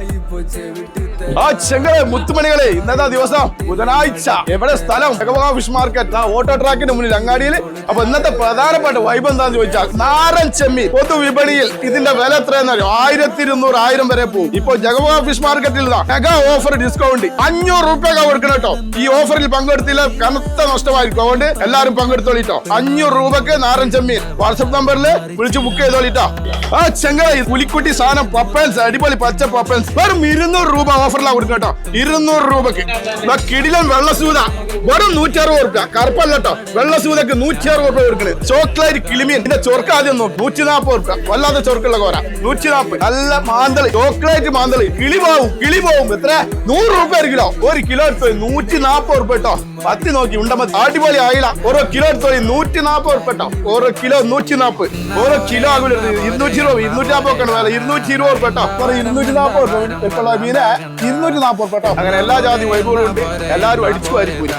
ஆகி போச்சே விட்டு ആ ചെങ്ങളെ മുത്തുമണികളെ ഇന്നത്തെ ദിവസം ബുധനാഴ്ച. എവിടെ സ്ഥലം? Fish market. ആ ഓട്ടോ ട്രാക്കിന്റെ മുന്നിൽ അങ്ങാടിയിൽ. അപ്പൊ ഇന്നത്തെ പ്രധാനപ്പെട്ട വൈബ് എന്താന്ന് ചോദിച്ചാൽ ചെമ്മീൻ. പൊതു വിപണിയിൽ ഇതിന്റെ വില എത്രയെന്ന് അറിയോ? ആയിരത്തി ഇരുന്നൂറ് ആയിരം വരെ പോകും. ഇപ്പൊ ജഗവാ ഫിഷ് മാർക്കറ്റിൽ മെഗാ ഓഫർ ഡിസ്കൗണ്ട് അഞ്ഞൂറ് റുപ്യ കൊടുക്കണം കേട്ടോ. ഈ ഓഫറിൽ പങ്കെടുത്തില്ല കനത്ത നഷ്ടമായിരിക്കും. അതുകൊണ്ട് എല്ലാരും പങ്കെടുത്തോളിട്ടോ അഞ്ഞൂറ് രൂപക്ക് നാരൻ ചെമ്മീൻ. വാട്സപ്പ് നമ്പറിൽ വിളിച്ച് ബുക്ക് ചെയ്തോളിട്ടോ ആ ചെങ്ങളെ ഈ പുലിക്കുട്ടി സാധനം പപ്പൻസ് അടിപൊളി പച്ച പപ്പൻസ് വെറും ഇരുന്നൂറ് രൂപ ഓഫറിലാണ് കൊടുക്കുക കേട്ടോ. ഇരുന്നൂറ് രൂപക്ക് കിടിലൻ വെള്ളസൂത വെറും നൂറ്റി അറുപത് റുപ്യ കറുപ്പല്ല കേട്ടോ. വെള്ളസൂതക്ക് നൂറ്റി അറുപത് രൂപ കൊടുക്കണേ ചോക്ലേറ്റ് കിളിമീൻ. ഇതിന്റെ ചൊർക്ക് ആദ്യം നോക്കും. നൂറ്റി നാൽപ്പത് റുപ്യ വല്ലാതെ ചൊർക്കുള്ള കോര. നൂറ്റി നാൽപ്പത് നല്ല മാന്തളി. ചോക്ലേറ്റ് മാന്തളി. കിളി പോവും കിളി പോവും എത്ര നൂറ് രൂപ ഒരു കിലോ. ഒരു കിലോ എടുത്തു നൂറ്റി നാൽപ്പത് റുപ്യ കേട്ടോ. പത്തി നോക്കി. ഉണ്ടമ്മ അടിപൊളി ആയില്ല. ഓരോ കിലോ എടുത്തു നൂറ്റി നാൽപ്പത് റുപ്യ കേട്ടോ. ഓരോ കിലോ നൂറ്റി നാൽപ്പത് ഓരോ കിലോ ആകുമല്ലോ ഇരുന്നൂറ്റി ഇരുപത് ഇരുന്നൂറ്റി നാൽപ്പത് ഒക്കെ ഇരുന്നൂറ്റി ഇരുപത് റുപ്യ കേട്ടോ. ഇരുന്നൂറ്റി നാൽപ്പത് റുപ്യ മീനെ. ഇരുന്നൂറ്റി നാൽപ്പത് റുപ്യ കേട്ടോ. അങ്ങനെ എല്ലാ ജാതി വൈബുകളും ഉണ്ട്. എല്ലാവരും അടിച്ചു വാരിപ്പോയി